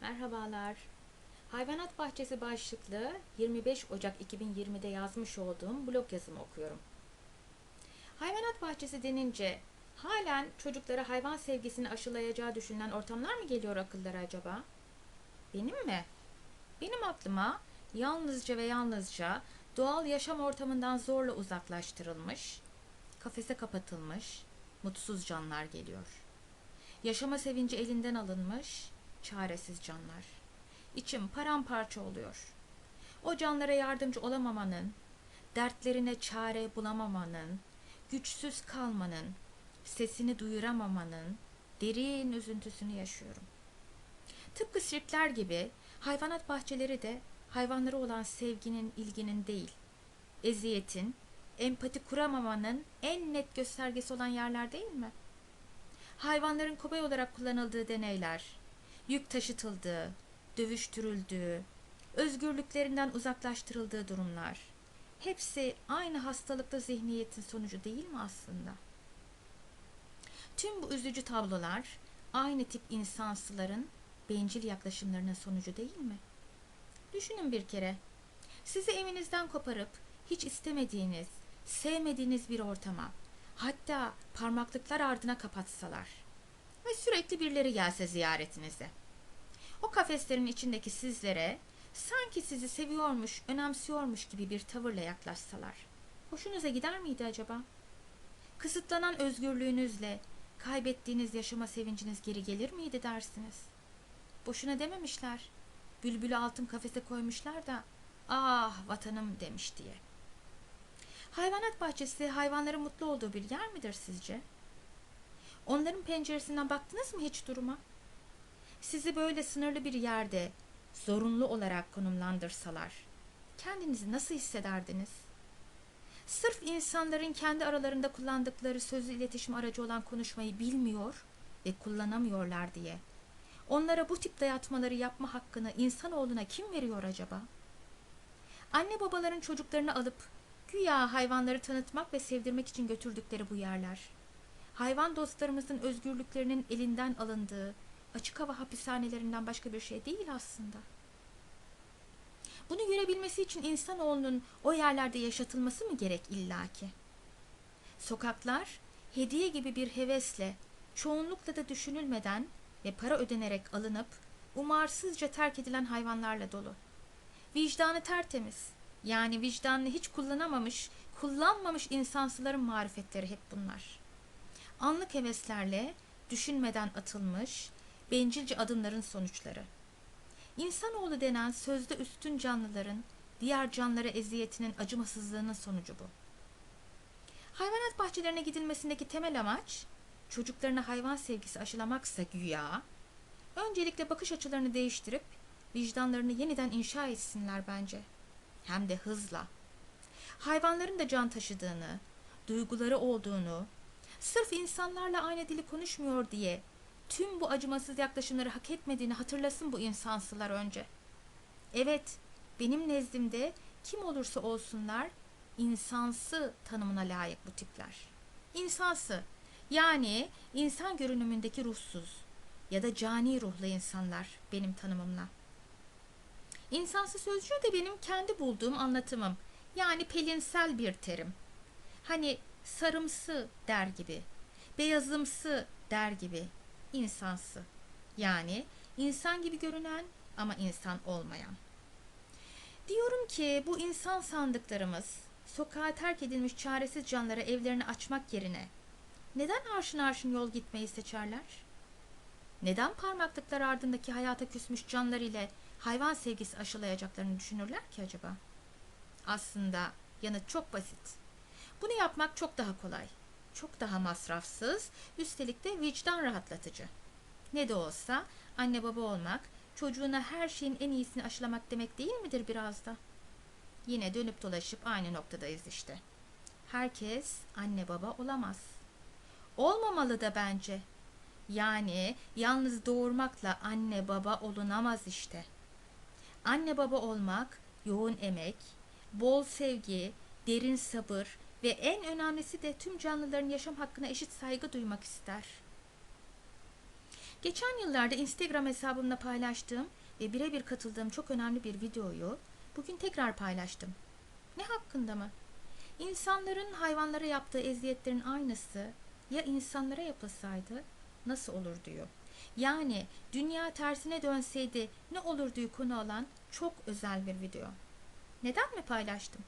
Merhabalar. Hayvanat Bahçesi başlıklı 25 Ocak 2020'de yazmış olduğum blog yazımı okuyorum. Hayvanat bahçesi denince halen çocuklara hayvan sevgisini aşılayacağı düşünülen ortamlar mı geliyor akıllara acaba? Benim mi? Benim aklıma yalnızca ve yalnızca doğal yaşam ortamından zorla uzaklaştırılmış, kafese kapatılmış, mutsuz canlar geliyor. Yaşama sevinci elinden alınmış, çaresiz canlar. İçim paramparça oluyor. O canlara yardımcı olamamanın, dertlerine çare bulamamanın, güçsüz kalmanın, sesini duyuramamanın derin üzüntüsünü yaşıyorum. Tıpkı sirkler gibi hayvanat bahçeleri de hayvanlara olan sevginin, ilginin değil, eziyetin, empati kuramamanın en net göstergesi olan yerler değil mi? Hayvanların kobay olarak kullanıldığı deneyler, yük taşıtıldığı, dövüştürüldüğü, özgürlüklerinden uzaklaştırıldığı durumlar. Hepsi aynı hastalıklı zihniyetin sonucu değil mi aslında? Tüm bu üzücü tablolar aynı tip insansıların bencil yaklaşımlarının sonucu değil mi? Düşünün bir kere. Sizi evinizden koparıp hiç istemediğiniz, sevmediğiniz bir ortama, hatta parmaklıklar ardına kapatsalar ve sürekli birileri gelse ziyaretinize. O kafeslerin içindeki sizlere sanki sizi seviyormuş, önemsiyormuş gibi bir tavırla yaklaşsalar. Hoşunuza gider miydi acaba? Kısıtlanan özgürlüğünüzle kaybettiğiniz yaşama sevinciniz geri gelir miydi dersiniz? Boşuna dememişler. Bülbülü altın kafese koymuşlar da ah vatanım demiş diye. Hayvanat bahçesi hayvanların mutlu olduğu bir yer midir sizce? Onların penceresinden baktınız mı hiç duruma? Sizi böyle sınırlı bir yerde zorunlu olarak konumlandırsalar kendinizi nasıl hissederdiniz? Sırf insanların kendi aralarında kullandıkları sözlü iletişim aracı olan konuşmayı bilmiyor ve kullanamıyorlar diye. Onlara bu tip dayatmaları yapma hakkını insanoğluna kim veriyor acaba? Anne babaların çocuklarını alıp güya hayvanları tanıtmak ve sevdirmek için götürdükleri bu yerler. Hayvan dostlarımızın özgürlüklerinin elinden alındığı açık hava hapishanelerinden başka bir şey değil aslında. Bunu görebilmesi için insanoğlunun o yerlerde yaşatılması mı gerek illaki? Sokaklar hediye gibi bir hevesle, çoğunlukla da düşünülmeden ve para ödenerek alınıp umarsızca terk edilen hayvanlarla dolu. Vicdanı tertemiz, yani vicdanını hiç kullanamamış, kullanmamış insansıların marifetleri hep bunlar. Anlık heveslerle, düşünmeden atılmış, bencilce adımların sonuçları. İnsanoğlu denen sözde üstün canlıların diğer canlılara eziyetinin acımasızlığının sonucu bu. Hayvanat bahçelerine gidilmesindeki temel amaç çocuklarına hayvan sevgisi aşılamaksa güya öncelikle bakış açılarını değiştirip vicdanlarını yeniden inşa etsinler bence. Hem de hızla. Hayvanların da can taşıdığını, duyguları olduğunu, sırf insanlarla aynı dili konuşmuyor diye tüm bu acımasız yaklaşımları hak etmediğini hatırlasın bu insansılar önce. Evet, benim nezdimde kim olursa olsunlar insansı tanımına layık bu tipler. İnsansı, yani insan görünümündeki ruhsuz ya da cani ruhlu insanlar benim tanımımla. İnsansı sözcüğü de benim kendi bulduğum anlatımım. Yani pelinsel bir terim. Hani sarımsı der gibi, beyazımsı der gibi, insansı. Yani insan gibi görünen ama insan olmayan. Diyorum ki bu insan sandıklarımız sokağa terk edilmiş çaresiz canlara evlerini açmak yerine neden arşın arşın yol gitmeyi seçerler? Neden parmaklıklar ardındaki hayata küsmüş canlar ile hayvan sevgisi aşılayacaklarını düşünürler ki acaba? Aslında yanıt çok basit. Bunu yapmak çok daha kolay çok daha masrafsız, üstelik de vicdan rahatlatıcı. Ne de olsa anne baba olmak, çocuğuna her şeyin en iyisini aşılamak demek değil midir biraz da? Yine dönüp dolaşıp aynı noktadayız işte. Herkes anne baba olamaz. Olmamalı da bence. Yani yalnız doğurmakla anne baba olunamaz işte. Anne baba olmak yoğun emek, bol sevgi, derin sabır, ve en önemlisi de tüm canlıların yaşam hakkına eşit saygı duymak ister. Geçen yıllarda Instagram hesabımda paylaştığım ve birebir katıldığım çok önemli bir videoyu bugün tekrar paylaştım. Ne hakkında mı? İnsanların hayvanlara yaptığı eziyetlerin aynısı ya insanlara yapılsaydı nasıl olur diyor. Yani dünya tersine dönseydi ne olurduyu konu alan çok özel bir video. Neden mi paylaştım?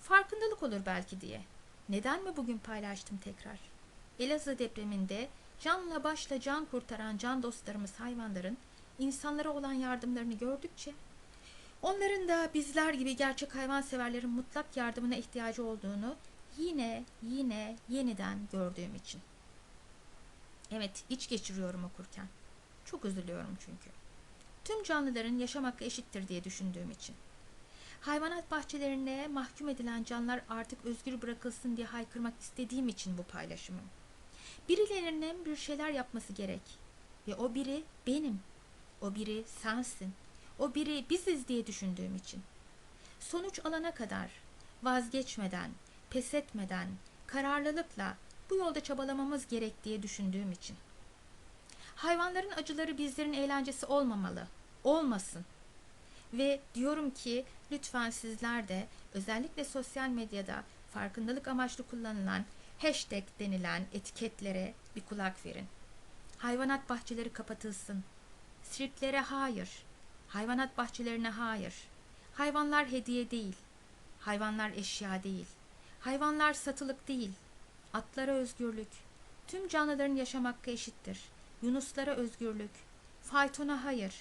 Farkındalık olur belki diye. Neden mi bugün paylaştım tekrar? Elazığ depreminde canla başla can kurtaran can dostlarımız hayvanların insanlara olan yardımlarını gördükçe onların da bizler gibi gerçek hayvanseverlerin mutlak yardımına ihtiyacı olduğunu yine yine yeniden gördüğüm için. Evet, iç geçiriyorum okurken. Çok üzülüyorum çünkü. Tüm canlıların yaşam hakkı eşittir diye düşündüğüm için. Hayvanat bahçelerine mahkum edilen canlılar artık özgür bırakılsın diye haykırmak istediğim için bu paylaşımım. Birilerinin bir şeyler yapması gerek. Ve o biri benim. O biri sensin. O biri biziz diye düşündüğüm için. Sonuç alana kadar vazgeçmeden, pes etmeden, kararlılıkla bu yolda çabalamamız gerek diye düşündüğüm için. Hayvanların acıları bizlerin eğlencesi olmamalı. Olmasın. Ve diyorum ki lütfen sizler de özellikle sosyal medyada farkındalık amaçlı kullanılan hashtag denilen etiketlere bir kulak verin. Hayvanat bahçeleri kapatılsın. Sirklere hayır. Hayvanat bahçelerine hayır. Hayvanlar hediye değil. Hayvanlar eşya değil. Hayvanlar satılık değil. Atlara özgürlük. Tüm canlıların yaşam hakkı eşittir. Yunuslara özgürlük. Faytona hayır.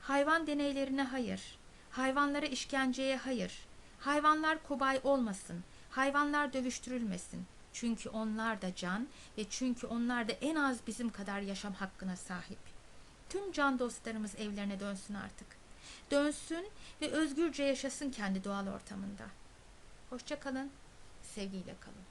Hayvan deneylerine hayır. Hayvanlara işkenceye hayır. Hayvanlar kobay olmasın. Hayvanlar dövüştürülmesin. Çünkü onlar da can ve çünkü onlar da en az bizim kadar yaşam hakkına sahip. Tüm can dostlarımız evlerine dönsün artık. Dönsün ve özgürce yaşasın kendi doğal ortamında. Hoşça kalın, sevgiyle kalın.